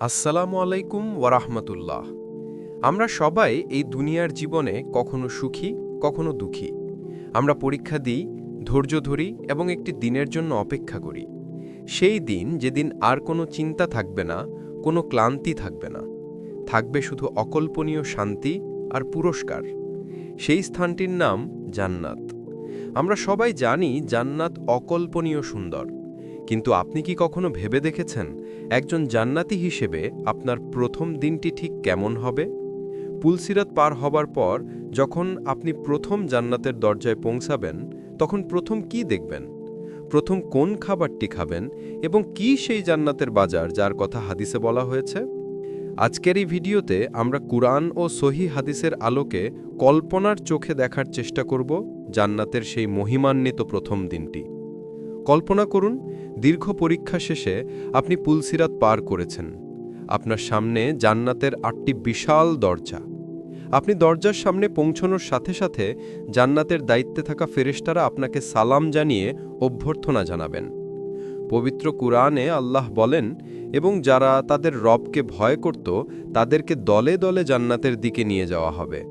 আসসালামু আলাইকুম ওয়ারাহমাতুল্লাহ। আমরা সবাই এই দুনিয়ার জীবনে কখনো সুখী, কখনো দুঃখী। আমরা পরীক্ষা দিই, ধৈর্য ধরি এবং একটি দিনের জন্য অপেক্ষা করি। সেই দিন যেদিন আর কোনো চিন্তা থাকবে না, কোনো ক্লান্তি থাকবে না। থাকবে শুধু অকল্পনীয় শান্তি আর পুরস্কার। সেই স্থানটির নাম জান্নাত। আমরা সবাই জানি জান্নাত অকল্পনীয় সুন্দর। কিন্তু আপনি কি কখনো ভেবে দেখেছেন একজন জান্নাতি হিসেবে আপনার প্রথম দিনটি ঠিক কেমন হবে? পুলসিরাত পার হবার পর যখন আপনি প্রথম জান্নাতের দরজায় পৌঁছাবেন, তখন প্রথম কি দেখবেন? প্রথম কোন খাবারটি খাবেন এবং কি সেই জান্নাতের বাজার যার কথা হাদিসে বলা হয়েছে? আজকের এই ভিডিওতে আমরা কুরআন ও সহি হাদিসের আলোকে কল্পনার চোখে দেখার চেষ্টা করব জান্নাতের সেই মহিমান্বিত প্রথম দিনটি। কল্পনা করুন দীর্ঘ পরীক্ষা শেষে আপনি পুলসিরাত পার করেছেন। আপনার সামনে জান্নাতের আটটি বিশাল দরজা। আপনি দরজার সামনে পৌঁছনোর সাথে সাথে জান্নাতের দায়িত্বে থাকা ফেরেশতারা আপনাকে সালাম জানিয়ে অভ্যর্থনা জানাবেন। পবিত্র কুরআনে আল্লাহ বলেন, এবং যারা তাদের রবকে ভয় করত, তাদেরকে দলে দলে জান্নাতের দিকে নিয়ে যাওয়া হবে।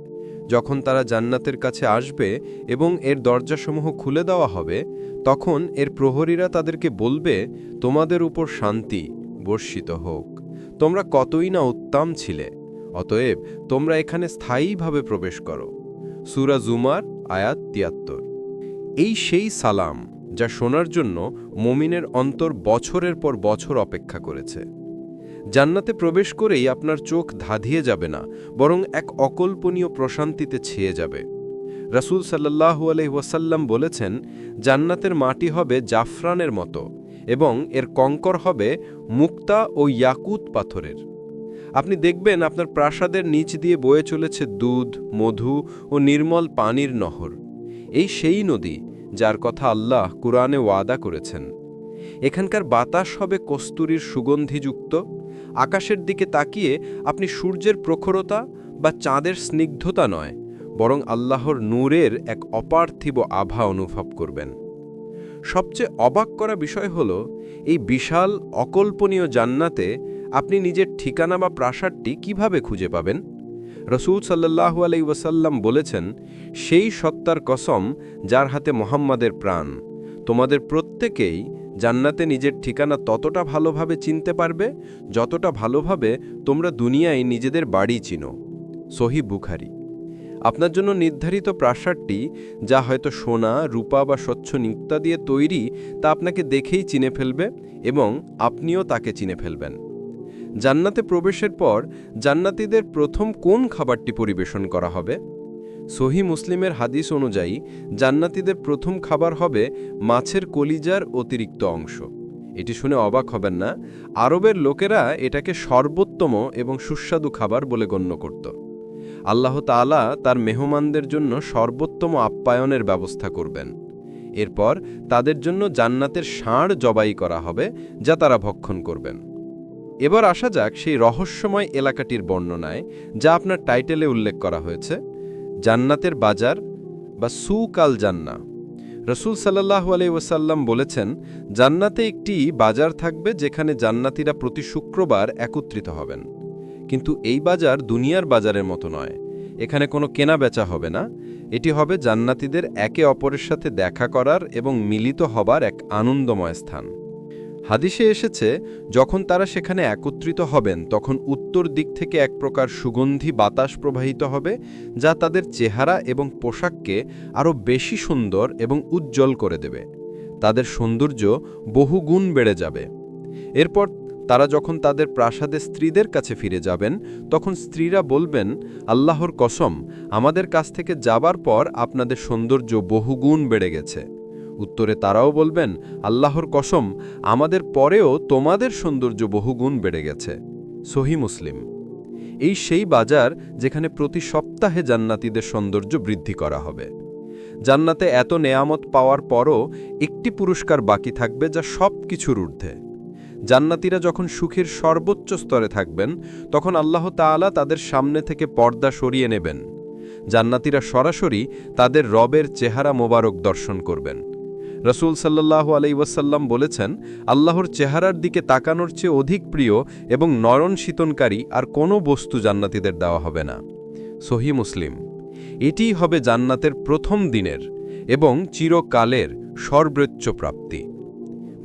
যখন তারা জান্নাতের কাছে আসবে এবং এর দরজাসমূহ খুলে দেওয়া হবে তখন এর প্রহরীরা তাদেরকে বলবে, তোমাদের উপর শান্তি বর্ষিত হোক। তোমরা কতই না উত্তম ছিলে, অতএব তোমরা এখানে স্থায়ীভাবে প্রবেশ করো। সুরা জুমার আয়াত তিয়াত্তর। এই সেই সালাম যা শোনার জন্য মমিনের অন্তর বছরের পর বছর অপেক্ষা করেছে। জান্নাতে প্রবেশ করেই আপনার চোখ ধাঁধিয়ে যাবে না, বরং এক অকল্পনীয় প্রশান্তিতে ছেয়ে যাবে। রাসূল সাল্লাহু আলহিহাসাল্লাম বলেছেন, জান্নাতের মাটি হবে জাফরানের মতো এবং এর কঙ্কর হবে মুক্তা ও ইয়াকুত পাথরের। আপনি দেখবেন আপনার প্রাসাদের নিচ দিয়ে বয়ে চলেছে দুধ, মধু ও নির্মল পানির নহর। এই সেই নদী যার কথা আল্লাহ কুরআনে ওয়াদা করেছেন। এখানকার বাতাস হবে কস্তুরীর সুগন্ধিযুক্ত, আকাশের দিকে তাকিয়ে আপনি সূর্যের প্রখরতা বা চাঁদের স্নিগ্ধতা নয় বরং আল্লাহর নূরের এক অপার্থিব আভা অনুভব করবেন। সবচেয়ে অবাক করা বিষয় হল, এই বিশাল, অকল্পনীয় জান্নাতে আপনি নিজের ঠিকানা বা প্রাসাদটি কীভাবে খুঁজে পাবেন? রসুল সাল্লাহু আলাই ওয়াসাল্লাম বলেছেন, সেই সত্তার কসম যার হাতে মোহাম্মদের প্রাণ, তোমাদের প্রত্যেকেই জান্নাতে নিজের ঠিকানা ততটা ভালোভাবে চিনতে পারবে, যতটা ভালোভাবে তোমরা দুনিয়ায় নিজেদের বাড়ি চিনো। সহি বুখারি। আপনার জন্য নির্ধারিত প্রাসাদটি, যা হয়তো সোনা, রূপা বা স্বচ্ছ নিক্তা দিয়ে তৈরি, তা আপনাকে দেখেই চিনে ফেলবে এবং আপনিও তাকে চিনে ফেলবেন। জান্নাতে প্রবেশের পর জান্নাতীদের প্রথম কোন খাবারটি পরিবেশন করা হবে? সহি মুসলিমের হাদিস অনুযায়ী, জান্নাতীদের প্রথম খাবার হবে মাছের কলিজার অতিরিক্ত অংশ। এটি শুনে অবাক হবেন না, আরবের লোকেরা এটাকে সর্বোত্তম এবং সুস্বাদু খাবার বলে গণ্য করত। আল্লাহ তালা তার মেহমানদের জন্য সর্বোত্তম আপ্যায়নের ব্যবস্থা করবেন। এরপর তাদের জন্য জান্নাতের ষাঁড় জবাই করা হবে, যা তারা ভক্ষণ করবেন। এবার আসা যাক সেই রহস্যময় এলাকাটির বর্ণনায়, যা আপনার টাইটেলে উল্লেখ করা হয়েছে। জান্নাতের বাজার বা সুকাল জান্না রসুল সাল্লাহ ওসাল্লাম বলেছেন, জান্নাতে একটি বাজার থাকবে যেখানে জান্নাতিরা প্রতি শুক্রবার একত্রিত হবেন। কিন্তু এই বাজার দুনিয়ার বাজারের মতো নয়। এখানে কোনো কেনা বেচা হবে না। এটি হবে জান্নাতিদের একে অপরের সাথে দেখা করার এবং মিলিত হবার এক আনন্দময় স্থান। হাদিসে এসেছে, যখন তারা সেখানে একত্রিত হবেন, তখন উত্তর দিক থেকে এক প্রকার সুগন্ধি বাতাস প্রবাহিত হবে, যা তাদের চেহারা এবং পোশাককে আরও বেশি সুন্দর এবং উজ্জ্বল করে দেবে। তাদের সৌন্দর্য বহুগুণ বেড়ে যাবে। এরপর তারা যখন তাদের প্রাসাদে স্ত্রীদের কাছে ফিরে যাবেন, তখন স্ত্রীরা বলবেন, আল্লাহর কসম, আমাদের কাছ থেকে যাবার পর আপনাদের সৌন্দর্য বহুগুণ বেড়ে গেছে। উত্তরে তারাও বলবেন, আল্লাহর কসম, আমাদের পরেও তোমাদের সৌন্দর্য বহুগুণ বেড়ে গেছে। সহি মুসলিম। এই সেই বাজার যেখানে প্রতি সপ্তাহে জান্নাতীদের সৌন্দর্য বৃদ্ধি করা হবে। জান্নাতে এত নেয়ামত পাওয়ার পরও একটি পুরস্কার বাকি থাকবে যা সব কিছুর ঊর্ধ্বে। জান্নাতীরা যখন সুখের সর্বোচ্চ স্তরে থাকবেন, তখন আল্লাহ তাআলা তাদের সামনে থেকে পর্দা সরিয়ে নেবেন। জান্নাতীরা সরাসরি তাদের রবের চেহারা মোবারক দর্শন করবেন। রসুল সাল্লাহ আলাই ওয়াসাল্লাম বলেছেন, আল্লাহর চেহারার দিকে তাকানোর চেয়ে অধিক প্রিয় এবং নরণ শীতনকারী আর কোনো বস্তু জান্নাতীদের দেওয়া হবে না। সহি মুসলিম। এটিই হবে জান্নাতের প্রথম দিনের এবং চিরকালের সর্বোচ্চ প্রাপ্তি।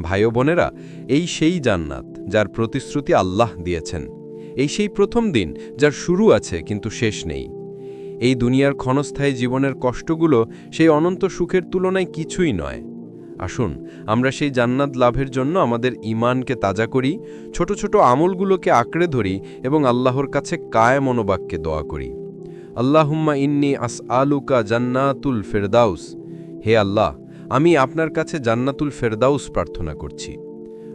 ভাই বোনেরা, এই সেই জান্নাত যার প্রতিশ্রুতি আল্লাহ দিয়েছেন। এই সেই প্রথম দিন যার শুরু আছে কিন্তু শেষ নেই। এই দুনিয়ার ক্ষণস্থায়ী জীবনের কষ্টগুলো সেই অনন্ত সুখের তুলনায় কিছুই নয়। আসুন, আমরা সেই জান্নাত লাভের জন্য আমাদের ইমানকে তাজা করি, ছোট ছোট আমলগুলোকে আঁকড়ে ধরি এবং আল্লাহর কাছে কায় মনোবাক্যে দোয়া করি। আল্লাহুম্মা ইন্নি আস আলুকা জান্নাতুল ফেরদাউস। হে আল্লাহ আমি আপনার কাছে জান্নাতুল ফেরদাউস প্রার্থনা করছি।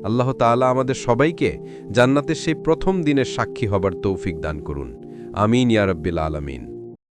আল্লাহ তালা আমাদের সবাইকে জান্নাতের সেই প্রথম দিনের সাক্ষী হবার তৌফিক দান করুন। আমিন ইয়ারব্বিল আলমিন।